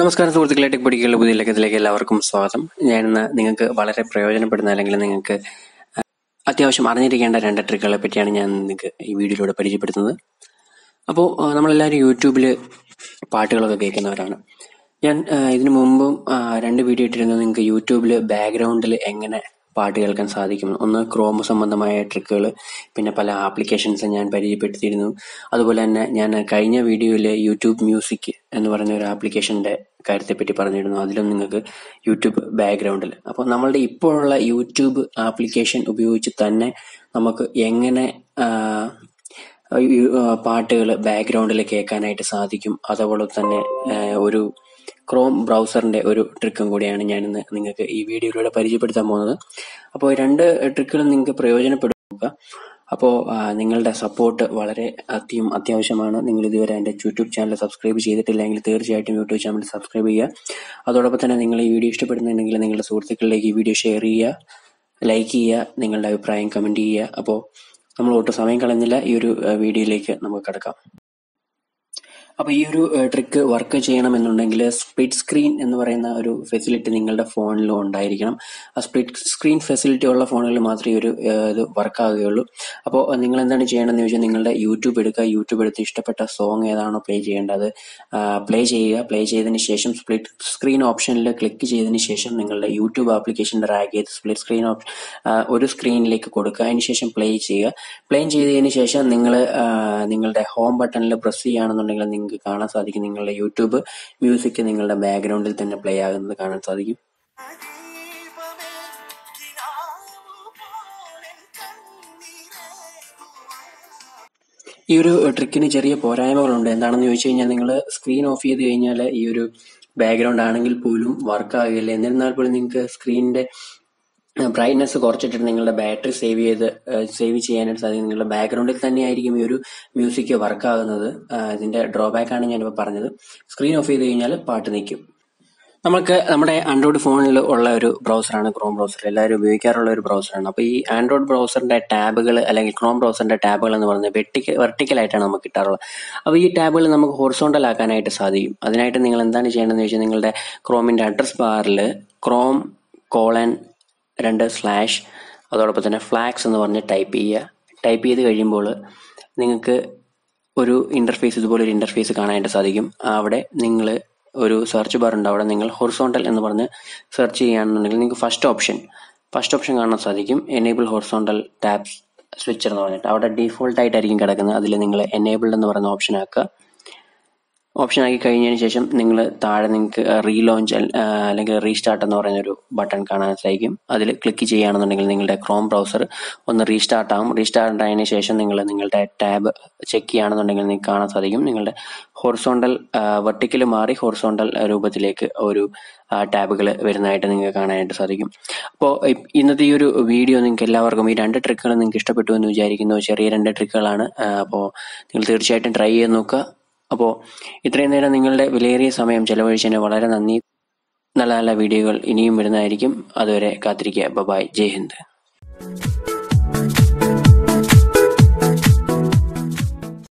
നമസ്കാരം സുഹൃത്തുക്കളെ. ടെക് പഠിക്കുന്ന പുതിയ ലക്കത്തിലേക്ക് എല്ലാവർക്കും സ്വാഗതം. ഞാൻ ഇന്ന് നിങ്ങൾക്ക് വളരെ പ്രയോജനപ്പെടുന്ന അല്ലെങ്കിൽ നിങ്ങൾക്ക് അത്യാവശ്യം അറിഞ്ഞിരിക്കേണ്ട രണ്ട് ട്രിക്കുകളെ പറ്റിയാണ് ഞാൻ നിങ്ങൾക്ക് ഈ വീഡിയോയിലൂടെ പരിചയപ്പെടുത്തുന്നത്. അപ്പോൾ നമ്മളെല്ലാവരും യൂട്യൂബിൽ പാട്ടുകളൊക്കെ കേൾക്കുന്നവരാണ്. ഞാൻ ഇതിനു മുമ്പും രണ്ട് വീഡിയോ ഇട്ടിരുന്നത് നിങ്ങൾക്ക് യൂട്യൂബിൽ ബാക്ക്ഗ്രൗണ്ടിൽ എങ്ങനെ പാട്ട് കേൾക്കാൻ സാധിക്കും. ഒന്ന് ക്രോം സംബന്ധമായ ട്രിക്കുകൾ പിന്നെ പല ആപ്ലിക്കേഷൻസ് ഞാൻ പരിചയപ്പെടുത്തിയിരുന്നു. അതുപോലെ തന്നെ ഞാൻ കഴിഞ്ഞ വീഡിയോയിൽ യൂട്യൂബ് മ്യൂസിക് എന്ന് പറയുന്ന ഒരു ആപ്ലിക്കേഷന്റെ കാര്യത്തെപ്പറ്റി പറഞ്ഞിരുന്നു. അതിലും നിങ്ങൾക്ക് യൂട്യൂബ് ബാക്ക്ഗ്രൗണ്ടിൽ അപ്പോൾ നമ്മളുടെ ഇപ്പോഴുള്ള യൂട്യൂബ് ആപ്ലിക്കേഷൻ ഉപയോഗിച്ച് തന്നെ നമുക്ക് എങ്ങനെ പാട്ടുകൾ ബാക്ക്ഗ്രൗണ്ടിൽ കേൾക്കാനായിട്ട് സാധിക്കും. അതുപോലെ തന്നെ ഒരു ക്രോം ബ്രൗസറിന്റെ ഒരു ട്രിക്കും കൂടിയാണ് ഞാൻ ഇന്ന് നിങ്ങൾക്ക് ഈ വീഡിയോയിലൂടെ പരിചയപ്പെടുത്താൻ പോകുന്നത്. അപ്പോൾ രണ്ട് ട്രിക്കുകളും നിങ്ങൾക്ക് പ്രയോജനപ്പെടുക അപ്പോൾ നിങ്ങളുടെ സപ്പോർട്ട് വളരെ അത്യം അത്യാവശ്യമാണ്. നിങ്ങൾ ഇതുവരെ എന്റെ യൂട്യൂബ് ചാനൽ സബ്സ്ക്രൈബ് ചെയ്തിട്ടില്ലെങ്കിൽ തീർച്ചയായിട്ടും യൂട്യൂബ് ചാനൽ സബ്സ്ക്രൈബ് ചെയ്യുക. അതോടൊപ്പം തന്നെ നിങ്ങൾ ഈ വീഡിയോ ഇഷ്ടപ്പെടുന്നുണ്ടെങ്കിൽ നിങ്ങളുടെ സുഹൃത്തുക്കളിലേക്ക് ഈ വീഡിയോ ഷെയർ ചെയ്യുക ലൈക്ക് ചെയ്യുക നിങ്ങളുടെ അഭിപ്രായം കമന്റ് ചെയ്യുക. അപ്പോൾ നമ്മൾ ഒട്ടും സമയം കളഞ്ഞില്ല ഈ ഒരു വീഡിയോയിലേക്ക് നമുക്ക് കിടക്കാം. അപ്പോൾ ഈ ഒരു ട്രിക്ക് വർക്ക് ചെയ്യണമെന്നുണ്ടെങ്കിൽ സ്പ്ലിറ്റ് സ്ക്രീൻ എന്ന് പറയുന്ന ഒരു ഫെസിലിറ്റി നിങ്ങളുടെ ഫോണിലും ഉണ്ടായിരിക്കണം. ആ സ്പ്ലിറ്റ് സ്ക്രീൻ ഫെസിലിറ്റി ഉള്ള ഫോണുകളിൽ മാത്രമേ ഒരു ഇത് വർക്ക് ആകുകയുള്ളൂ അപ്പോൾ നിങ്ങൾ എന്താണ് ചെയ്യേണ്ടതെന്ന് ചോദിച്ചാൽ നിങ്ങളുടെ യൂട്യൂബ് എടുക്കുക. യൂട്യൂബ് എടുത്ത് ഇഷ്ടപ്പെട്ട സോങ് ഏതാണോ പ്ലേ ചെയ്യേണ്ടത് പ്ലേ ചെയ്യുക. പ്ലേ ചെയ്തതിന് ശേഷം സ്പ്ലിറ്റ് സ്ക്രീൻ ഓപ്ഷനിൽ ക്ലിക്ക് ചെയ്തതിന് ശേഷം നിങ്ങളുടെ യൂട്യൂബ് ആപ്ലിക്കേഷൻ ഡ്രാഗ് ചെയ്ത് സ്പ്ലിറ്റ് സ്ക്രീൻ ഓപ്ഷൻ ഒരു സ്ക്രീനിലേക്ക് കൊടുക്കുക. അതിന് ശേഷം പ്ലേ ചെയ്യുക. പ്ലേ ചെയ്തതിന് ശേഷം നിങ്ങൾ നിങ്ങളുടെ ഹോം ബട്ടണിൽ പ്രസ് ചെയ്യുകയാണെന്നുണ്ടെങ്കിൽ നിങ്ങൾക്ക് കാണാൻ സാധിക്കും. നിങ്ങളുടെ യൂട്യൂബ് മ്യൂസിക് നിങ്ങളുടെ ബാക്ക്ഗ്രൗണ്ടിൽ തന്നെ പ്ലേ ആകുന്നത് കാണാൻ സാധിക്കും. ഈ ഒരു ട്രിക്കിന് ചെറിയ പോരായ്മകളുണ്ട്. എന്താണെന്ന് ചോദിച്ചു കഴിഞ്ഞാൽ നിങ്ങൾ സ്ക്രീൻ ഓഫ് ചെയ്ത് കഴിഞ്ഞാൽ ഈ ഒരു ബാക്ക്ഗ്രൗണ്ട് ആണെങ്കിൽ പോലും വർക്ക് ആകില്ല. എന്നിരുന്നാൽ പോലും നിങ്ങൾക്ക് സ്ക്രീനിന്റെ ബ്രൈറ്റ്നസ് കുറച്ചിട്ടിട്ട് നിങ്ങളുടെ ബാറ്ററി സേവ് ചെയ്ത് സേവ് ചെയ്യാനായിട്ട് സാധിക്കും. നിങ്ങളുടെ ബാക്ക്ഗ്രൗണ്ടിൽ തന്നെയായിരിക്കും ഈ ഒരു മ്യൂസിക് വർക്ക് ആകുന്നത്. ഇതിന്റെ ഡ്രോബാക്ക് ആണ് ഞാനിപ്പോൾ പറഞ്ഞത്. സ്ക്രീൻ ഓഫ് ചെയ്ത് കഴിഞ്ഞാൽ പാട്ട് നിൽക്കും നമുക്ക് നമ്മുടെ ആൻഡ്രോയിഡ് ഫോണിൽ ഉള്ള ഒരു ബ്രൗസറാണ് ക്രോം ബ്രൗസർ എല്ലാവരും ഉപയോഗിക്കാറുള്ള ഒരു ബ്രൗസറാണ് അപ്പോൾ ഈ ആൻഡ്രോയിഡ് ബ്രൗസറിന്റെ ടാബുകൾ അല്ലെങ്കിൽ ക്രോം ബ്രൗസറിന്റെ ടാബുകൾ എന്ന് പറയുന്നത് വെട്ടിക്ക് വെർട്ടിക്കലായിട്ടാണ് നമുക്ക് കിട്ടാറുള്ളത്. അപ്പോൾ ഈ ടാബുകൾ നമുക്ക് ഹൊറിസോണ്ടൽ ആക്കാനായിട്ട് സാധിക്കും. അതിനായിട്ട് നിങ്ങൾ എന്താണ് ചെയ്യേണ്ടതെന്ന് വെച്ചാൽ നിങ്ങളുടെ ക്രോമിന്റെ അഡ്രസ് ബാറിൽ ക്രോം കോളൻ രണ്ട് സ്ലാഷ് അതോടൊപ്പം തന്നെ ഫ്ലാക്സ് എന്ന് പറഞ്ഞ് ടൈപ്പ് ചെയ്യുക. ടൈപ്പ് ചെയ്ത് കഴിയുമ്പോൾ നിങ്ങൾക്ക് ഒരു ഇന്റർഫേസ് ഇതുപോലെ ഒരു ഇന്റർഫേസ് കാണാനായിട്ട് സാധിക്കും. അവിടെ നിങ്ങൾ ഒരു സെർച്ച് ബാർ ഉണ്ട്. അവിടെ നിങ്ങൾ ഹൊറിസോണ്ടൽ എന്ന് പറഞ്ഞ് സെർച്ച് ചെയ്യുകയാണെന്നുണ്ടെങ്കിൽ നിങ്ങൾക്ക് ഫസ്റ്റ് ഓപ്ഷൻ ഫസ്റ്റ് ഓപ്ഷൻ കാണാൻ സാധിക്കും. എനേബിൾ ഹൊറിസോണ്ടൽ ടാബ്സ് സ്വിച്ചർ എന്ന് പറഞ്ഞിട്ട്. അവിടെ ഡീഫോൾട്ടായിട്ടായിരിക്കും കിടക്കുന്നത്. അതിൽ നിങ്ങൾ എനേബിൾഡ് എന്ന് പറയുന്ന ഓപ്ഷൻ ആക്കുക. ഓപ്ഷൻ ആക്കി കഴിഞ്ഞതിന് ശേഷം നിങ്ങൾ താഴെ നിങ്ങൾക്ക് റീലോഞ്ച് അല്ലെങ്കിൽ റീസ്റ്റാർട്ട് എന്ന് പറയുന്ന ഒരു ബട്ടൺ കാണാൻ സാധിക്കും. അതിൽ ക്ലിക്ക് ചെയ്യുകയാണെന്നുണ്ടെങ്കിൽ നിങ്ങളുടെ ക്രോം ബ്രൗസർ ഒന്ന് റീസ്റ്റാർട്ട് ആകും റീസ്റ്റാർട്ട് ആയതിനു ശേഷം നിങ്ങൾ നിങ്ങളുടെ ടാബ് ചെക്ക് ചെയ്യുകയാണെന്നുണ്ടെങ്കിൽ നിങ്ങൾക്ക് കാണാൻ സാധിക്കും. നിങ്ങളുടെ ഹൊറിസോണ്ടൽ വെർട്ടിക്കൽ മാറി ഹൊറിസോണ്ടൽ രൂപത്തിലേക്ക് ഒരു ടാബുകൾ വരുന്നതായിട്ട് നിങ്ങൾക്ക് കാണാനായിട്ട് സാധിക്കും. അപ്പോൾ ഇന്നത്തെ ഈ ഒരു വീഡിയോ നിങ്ങൾക്ക് എല്ലാവർക്കും ഈ രണ്ട് ട്രിക്കുകൾ നിങ്ങൾക്ക് ഇഷ്ടപ്പെട്ടു എന്ന് വിചാരിക്കുന്നു. ചെറിയ രണ്ട് ട്രിക്കുകളാണ് അപ്പോൾ നിങ്ങൾ തീർച്ചയായിട്ടും ട്രൈ ചെയ്ത് നോക്കുക. അപ്പോൾ ഇത്രയും നേരം നിങ്ങളുടെ വിലയേറിയ സമയം ചെലവഴിച്ചതിന് വളരെ നന്ദി. നല്ല നല്ല വീഡിയോകൾ ഇനിയും വരുന്നതായിരിക്കും. അതുവരെ കാത്തിരിക്കുക. Bye bye Jai Hind.